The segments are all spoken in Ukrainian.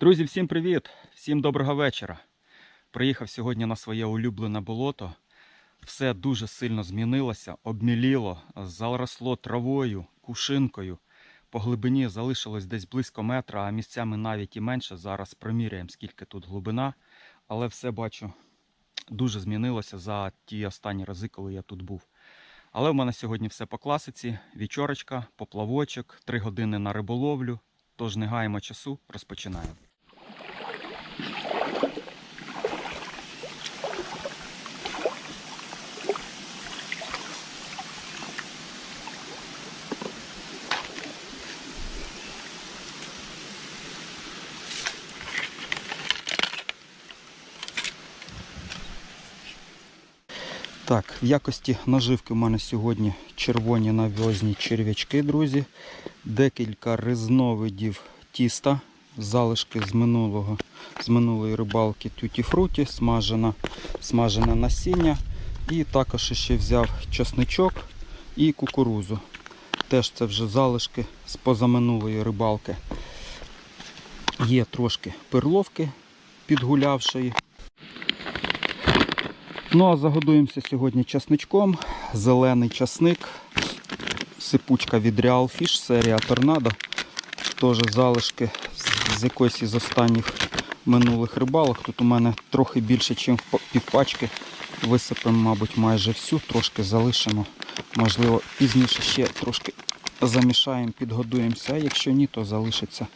Друзі, всім привіт! Всім доброго вечора. Приїхав сьогодні на своє улюблене болото. Все дуже сильно змінилося, обміліло, заросло травою, кушинкою. По глибині залишилось десь близько метра, а місцями навіть і менше. Зараз приміряємо, скільки тут глибина. Але все бачу, дуже змінилося за ті останні рази, коли я тут був. Але в мене сьогодні все по класиці: вічорочка, поплавочок, три години на риболовлю. Тож не гаємо часу, розпочинаємо. Так, в якості наживки в мене сьогодні червоні нав'язні черв'ячки, друзі. Декілька різновидів тіста, залишки з минулого, з минулої рибалки тюті-фруті, смажена, смажене насіння. І також ще взяв чесничок і кукурузу. Теж це вже залишки з позаминулої рибалки. Є трошки перловки підгулявшої. Ну а загодуємося сьогодні часничком. Зелений часник, сипучка від Real Fish, серія Торнадо. Теж залишки з- якоїсь із останніх минулих рибалок. Тут у мене трохи більше, ніж півпачки. Висипемо, мабуть, майже всю, трошки залишимо. Можливо, пізніше ще трошки замішаємо, підгодуємося. А якщо ні, то залишиться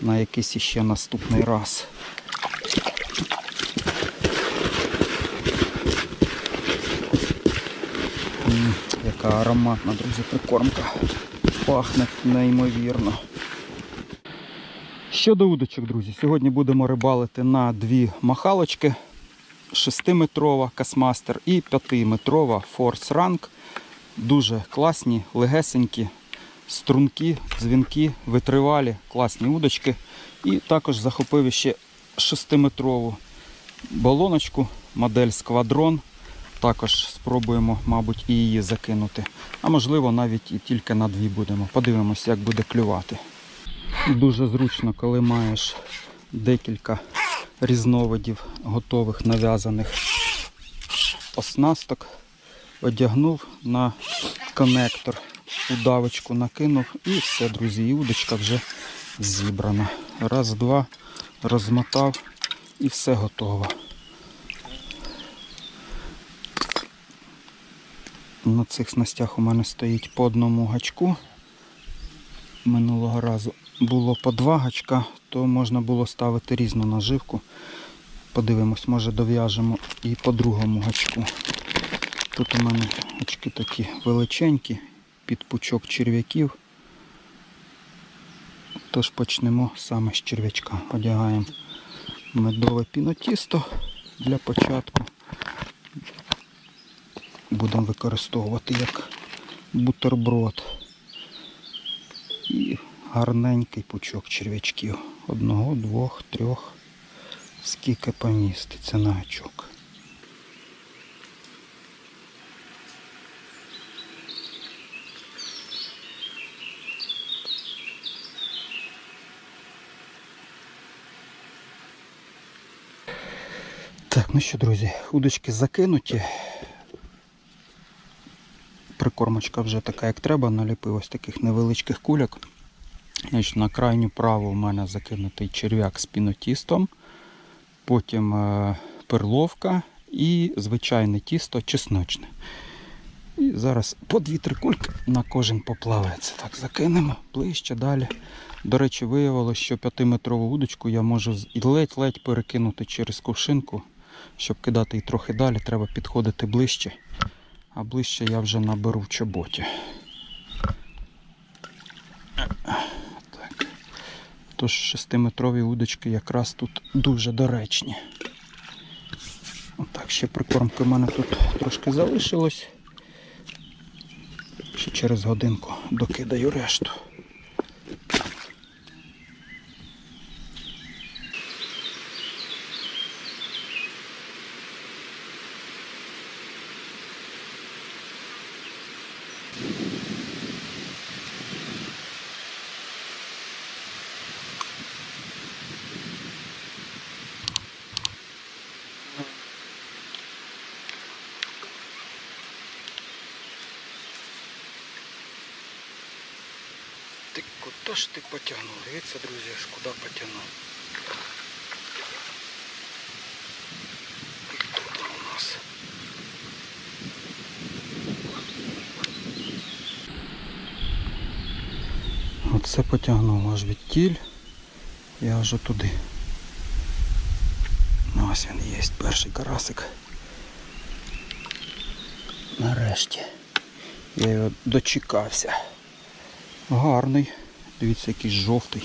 на якийсь іще наступний раз. М, Яка ароматна, друзі, прикормка. Пахне неймовірно. Щодо удочок, друзі, сьогодні будемо рибалити на дві махалочки. 6-метрова Касмастер і 5-метрова Force Rank. Дуже класні, легесенькі, струнки, дзвінки, витривалі, класні удочки. І також захопив ще 6-метрову балоночку, модель Сквадрон. Також спробуємо, мабуть, і її закинути. А можливо, навіть і тільки на дві будемо. Подивимося, як буде клювати. Дуже зручно, коли маєш декілька різновидів готових нав'язаних оснасток. Одягнув на коннектор, удавочку накинув і все, друзі, і удочка вже зібрана. Раз, два, розмотав і все готово. На цих снастях у мене стоїть по одному гачку. Минулого разу було по два гачка, то можна було ставити різну наживку. Подивимось, може дов'яжемо і по другому гачку. Тут у мене гачки такі величенькі, під пучок черв'яків. Тож почнемо саме з черв'ячка. Одягаємо медове пінотісто для початку будемо використовувати як бутерброд. І гарненький пучок черв'ячків. Одного, двох, трьох. Скільки поміститься на гачок. Так, ну що, друзі, удочки закинуті. Прикормочка вже така, як треба, наліпив ось таких невеличких кульок. Значить, на крайню праву у мене закинутий черв'як з пінотістом, потім е, перловка і звичайне тісто чесночне. І зараз по 2-3 кульки на кожен поплавець. Так, закинемо ближче далі. До речі, виявилося, що 5-метрову удочку я можу ледь-ледь перекинути через кувшинку. Щоб кидати її трохи далі, треба підходити ближче а ближче я вже наберу в чоботі. Так. Тож 6-метрові удочки якраз тут дуже доречні. Отак, ще прикормки в мене тут трошки залишилось. Ще через годинку докидаю решту. Ти ж ти потягнув? Дивіться, друзі, аж куди потягнув. Тут у нас. Оце потягнув аж від тіль і аж туди. Ну, ось він є, перший карасик. Нарешті. Я його дочекався. Гарний. Дивіться, який жовтий.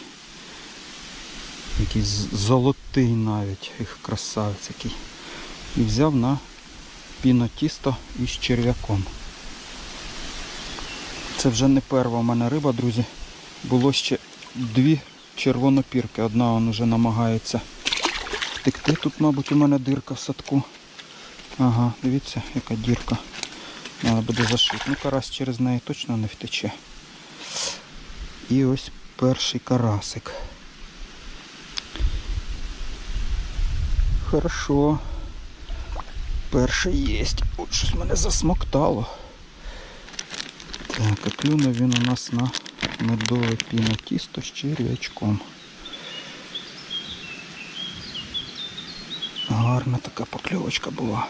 Який з- золотий навіть. Їх красавець який. І взяв на пінотісто із черв'яком. Це вже не перша в мене риба, друзі. Було ще дві червонопірки. Одна он вже намагається втекти. Тут, мабуть, у мене дирка в садку. Ага, дивіться, яка дірка. Треба буде зашити. Ну, карась через неї точно не втече. І ось перший карасик. Хорошо. Перший єсть. От щось мене засмоктало. Так, а клюнув він у нас на медове пінотісто з черв'ячком. Гарна така покльовочка була.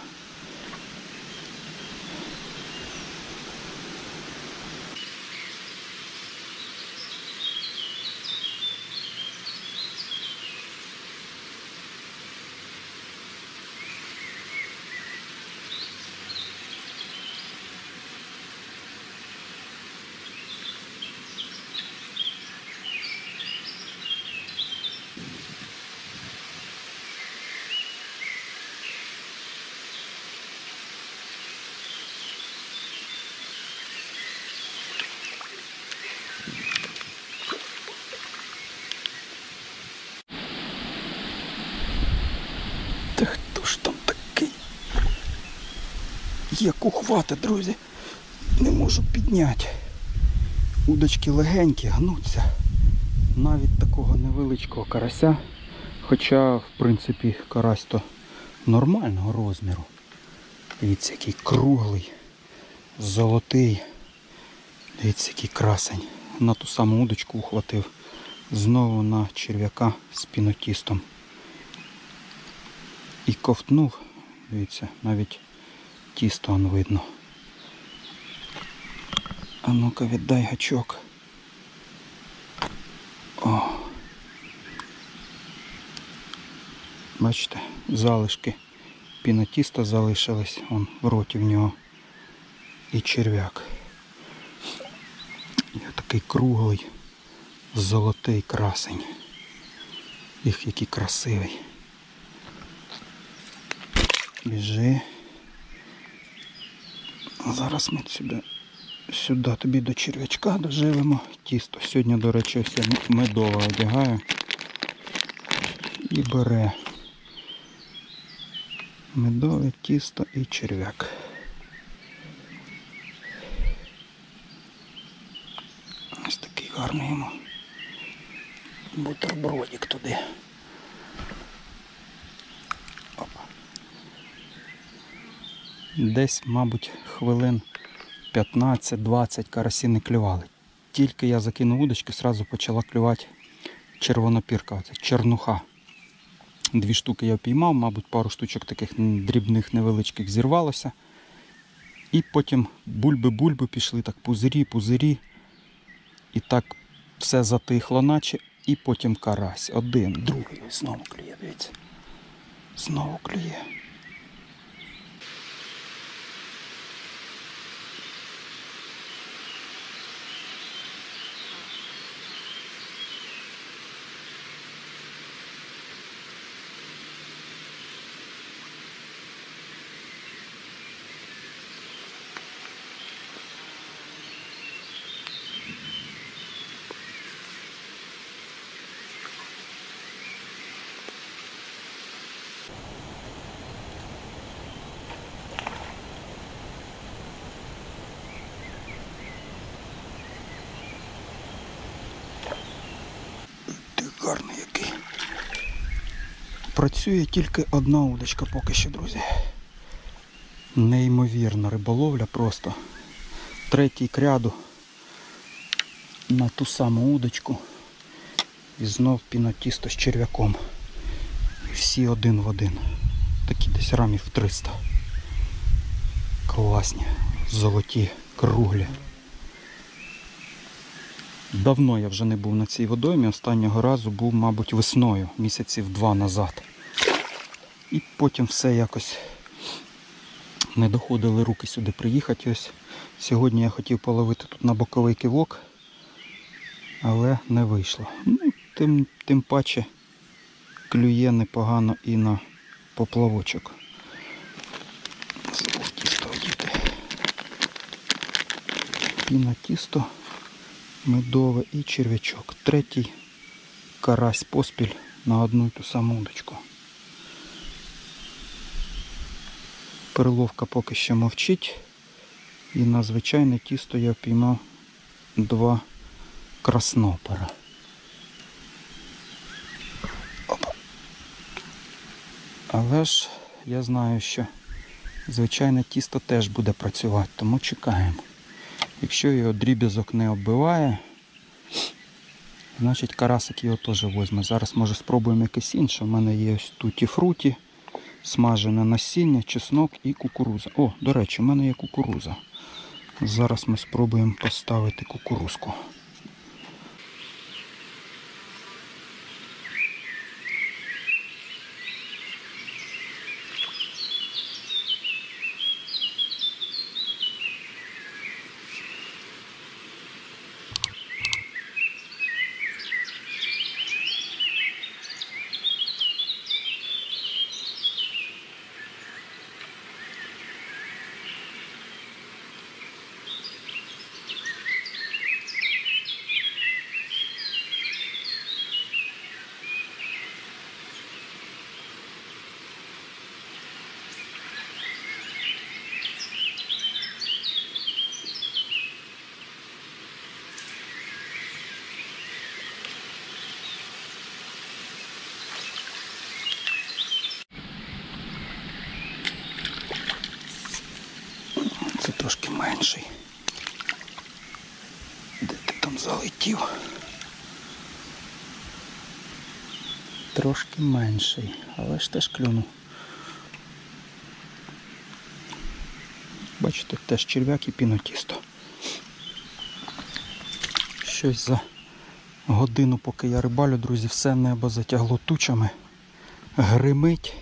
Та хто ж там такий? Як ухвати, друзі. Не можу підняти. Удочки легенькі, гнуться. Навіть такого невеличкого карася. Хоча, в принципі, карась то нормального розміру. Дивіться, який круглий, золотий. Дивіться, який красень. На ту саму удочку ухватив. Знову на черв'яка з пінотістом. І ковтнув, дивіться, навіть тісто он видно. А ну-ка віддай гачок. О. Бачите, залишки пінотіста залишились, он в роті в нього. І черв'як. І такий круглий, золотий красень. Їх який красивий. Біжи. Зараз ми сюди, сюди тобі до черв'ячка доживемо. Тісто. Сьогодні, до речі, ось я медове одягаю. І бере медове тісто і черв'як. Ось такий гарний йому бутербродик туди. Десь, мабуть, хвилин 15-20 карасі не клювали. Тільки я закинув удочки, одразу почала клювати червонопірка, оця чернуха. Дві штуки я піймав, мабуть, пару штучок таких дрібних невеличких зірвалося. І потім бульби-бульби пішли, так пузирі, пузирі. І так все затихло, наче, і потім карась. Один, другий, знову клює, дивіться. Знову клює. Ти гарний який. Працює тільки одна удочка поки що, друзі. Неймовірна риболовля просто. Третій кряду. на ту саму удочку. І знов пінотісто з черв'яком. Всі один в один. Такі десь рамів 300. Класні, золоті, круглі. Давно я вже не був на цій водоймі. Останнього разу був, мабуть, весною, місяців два назад. І потім все якось не доходили руки сюди приїхати. Ось сьогодні я хотів половити тут на боковий кивок, але не вийшло. Ну, тим, тим паче клює непогано і на поплавочок. І на тісто медове і черв'ячок. Третій карась поспіль на одну й ту саму удочку. Перловка поки що мовчить. І на звичайне тісто я впіймав два краснопера. Опа. Але ж я знаю, що звичайне тісто теж буде працювати, тому чекаємо. Якщо його дріб'язок не оббиває, значить карасик його теж возьме. Зараз може спробуємо якесь інше. У мене є ось туті фруті, смажене насіння, чеснок і кукуруза. О, до речі, у мене є кукуруза. Зараз ми спробуємо поставити кукурузку. Це трошки менший. Де ти там залетів? Трошки менший, але ж теж клюнув. Бачите, теж черв'як і пінотісто. Щось за годину, поки я рибалю, друзі, все небо затягло тучами. Гримить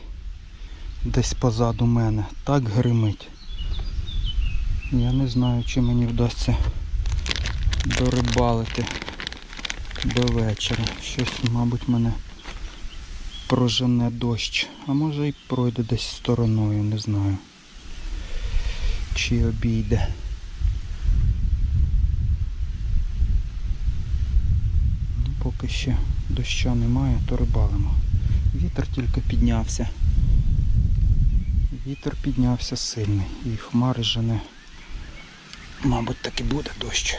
десь позаду мене. Так гримить. Я не знаю, чи мені вдасться дорибалити до вечора. Щось, мабуть, мене прожене дощ. А може і пройде десь стороною, не знаю. Чи обійде. Ну, Поки ще доща немає, то рибалимо. Вітер тільки піднявся. Вітер піднявся сильний і хмари жене. Мабуть, так і буде дощ.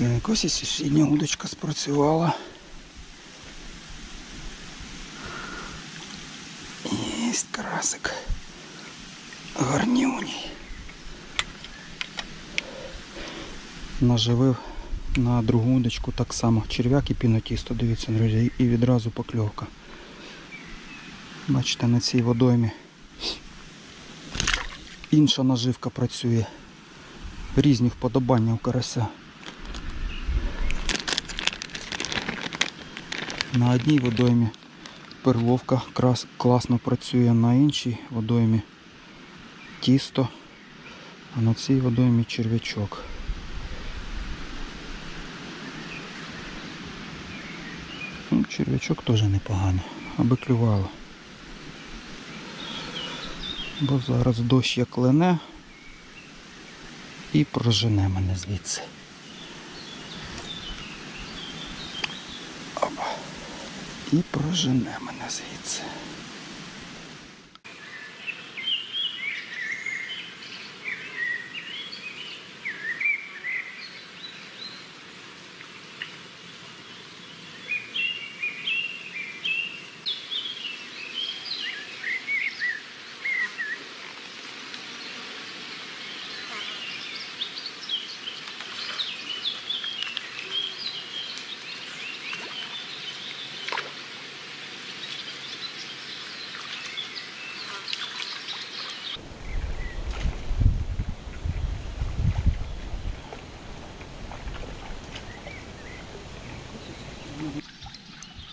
Так, ось і сусідня удочка спрацювала. Єсть красик. Гарнюній. Наживив на другу удочку так само. Черв'як і пінотісто, дивіться, друзі, і відразу покльовка. Бачите, на цій водоймі інша наживка працює. Різні вподобання у карася. На одній водоймі перловка крас, класно працює, на іншій водоймі тісто, а на цій водоймі черв'ячок. Ну, черв'ячок теж непогано, аби клювало. Бо зараз дощ як лене, і прожене мене звідси. І прожене мене звідси.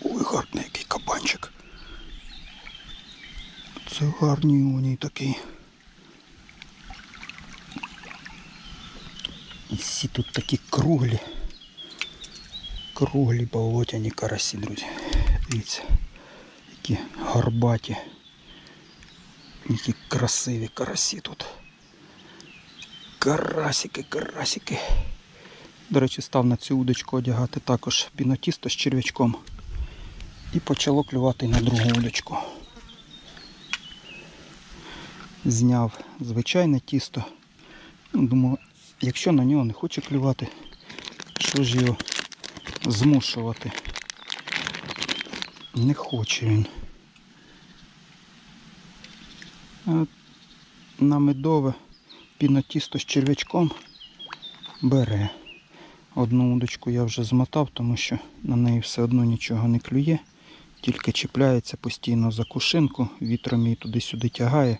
Ой, гарний який кабанчик. Це гарний у ній такий. І всі тут такі круглі. Круглі болотяні карасі, друзі. Дивіться, які горбаті. Які красиві карасі тут. Карасики, карасики. До речі, став на цю удочку одягати також пінотісто з черв'ячком. І почало клювати на другу удочку. Зняв звичайне тісто. Ну, Думаю, якщо на нього не хоче клювати, що ж його змушувати? Не хоче він. На медове пінотісто з черв'ячком бере. Одну удочку я вже змотав, тому що на неї все одно нічого не клює, тільки чіпляється постійно за кушинку, вітром її туди-сюди тягає.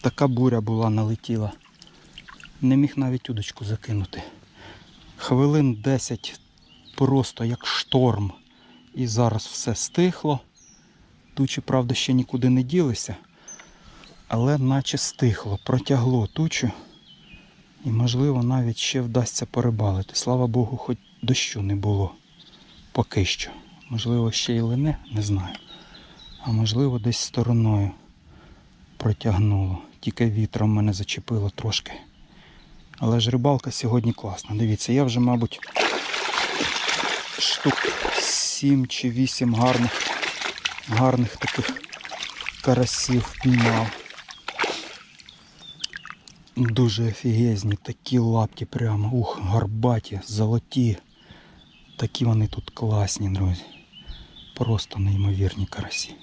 Така буря була, налетіла. Не міг навіть удочку закинути. Хвилин 10 просто як шторм. І зараз все стихло. Тучі, правда, ще нікуди не ділися, але наче стихло, протягло тучу. І, можливо, навіть ще вдасться порибалити. Слава Богу, хоч дощу не було. Поки що. Можливо, ще й лине, не знаю. А можливо, десь стороною протягнуло. Тільки вітром мене зачепило трошки. Але ж рибалка сьогодні класна. Дивіться, я вже, мабуть, штук 7 чи 8 гарних, гарних таких карасів піймав. Дуже офігезні, такі лапті прямо, ух, горбаті, золоті. Такі вони тут класні, друзі. Просто неймовірні карасі.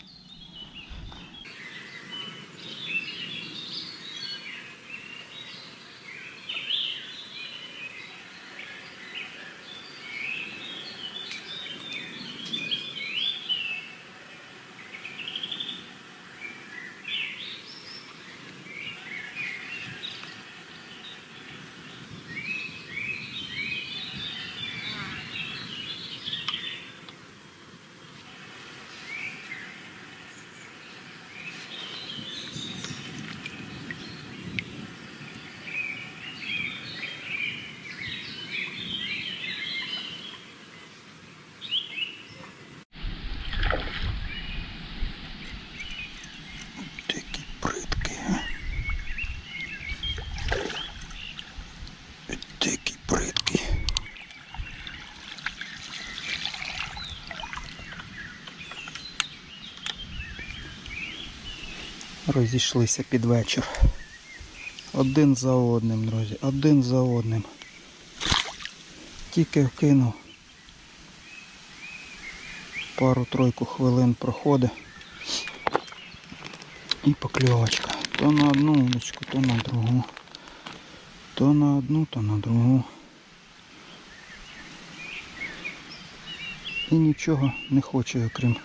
Розійшлися під вечір. Один за одним, друзі, один за одним. Тільки вкинув. Пару-тройку хвилин проходить. І покльовочка. То на одну удочку, то на другу. То на одну, то на другу. І нічого не хоче, окрім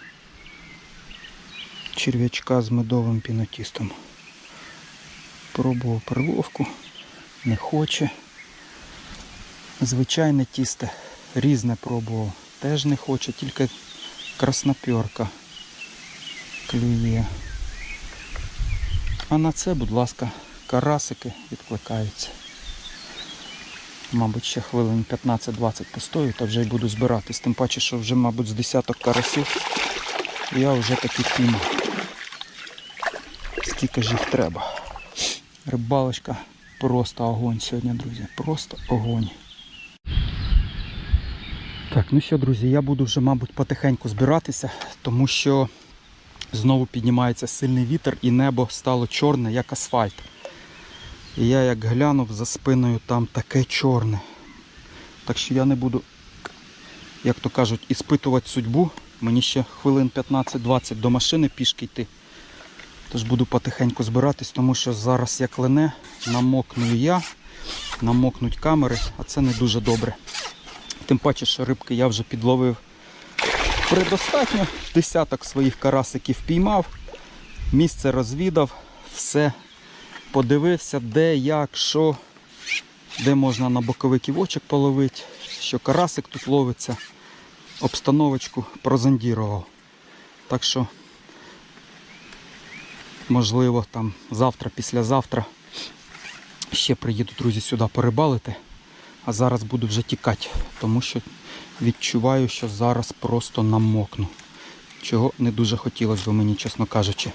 черв'ячка з медовим пінотістом. Пробував перловку, не хоче. Звичайне тісто, різне пробував, теж не хоче, тільки красноперка клює. А на це, будь ласка, карасики відкликаються. Мабуть, ще хвилин 15-20 постою, та вже й буду збиратись. Тим паче, що вже, мабуть, з десяток карасів я вже таки піймав. Скільки ж їх треба. Рибалочка просто огонь сьогодні, друзі. Просто огонь. Так, ну що, друзі, я буду вже, мабуть, потихеньку збиратися, тому що знову піднімається сильний вітер і небо стало чорне, як асфальт. І я як глянув за спиною там таке чорне. Так що я не буду, як то кажуть, іспитувати судьбу. Мені ще хвилин 15-20 до машини пішки йти. Тож буду потихеньку збиратись, тому що зараз як лене, намокну я, намокнуть камери, а це не дуже добре. Тим паче, що рибки я вже підловив предостатньо. Десяток своїх карасиків піймав, місце розвідав, все подивився, де, як, що, де можна на боковий ківочок половити, що карасик тут ловиться, обстановочку прозондірував. Так що, можливо, там завтра, післязавтра ще приїду, друзі, сюди порибалити. А зараз буду вже тікати, тому що відчуваю, що зараз просто намокну. Чого не дуже хотілося б мені, чесно кажучи.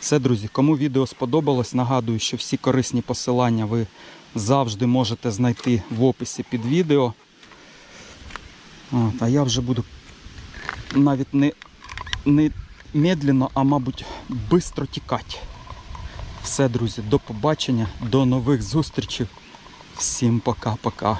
Все, друзі, кому відео сподобалось, нагадую, що всі корисні посилання ви завжди можете знайти в описі під відео. От, а я вже буду навіть не, не медленно, а мабуть, швидко тікати. Все, друзі, до побачення, до нових зустрічей. Всім пока-пока.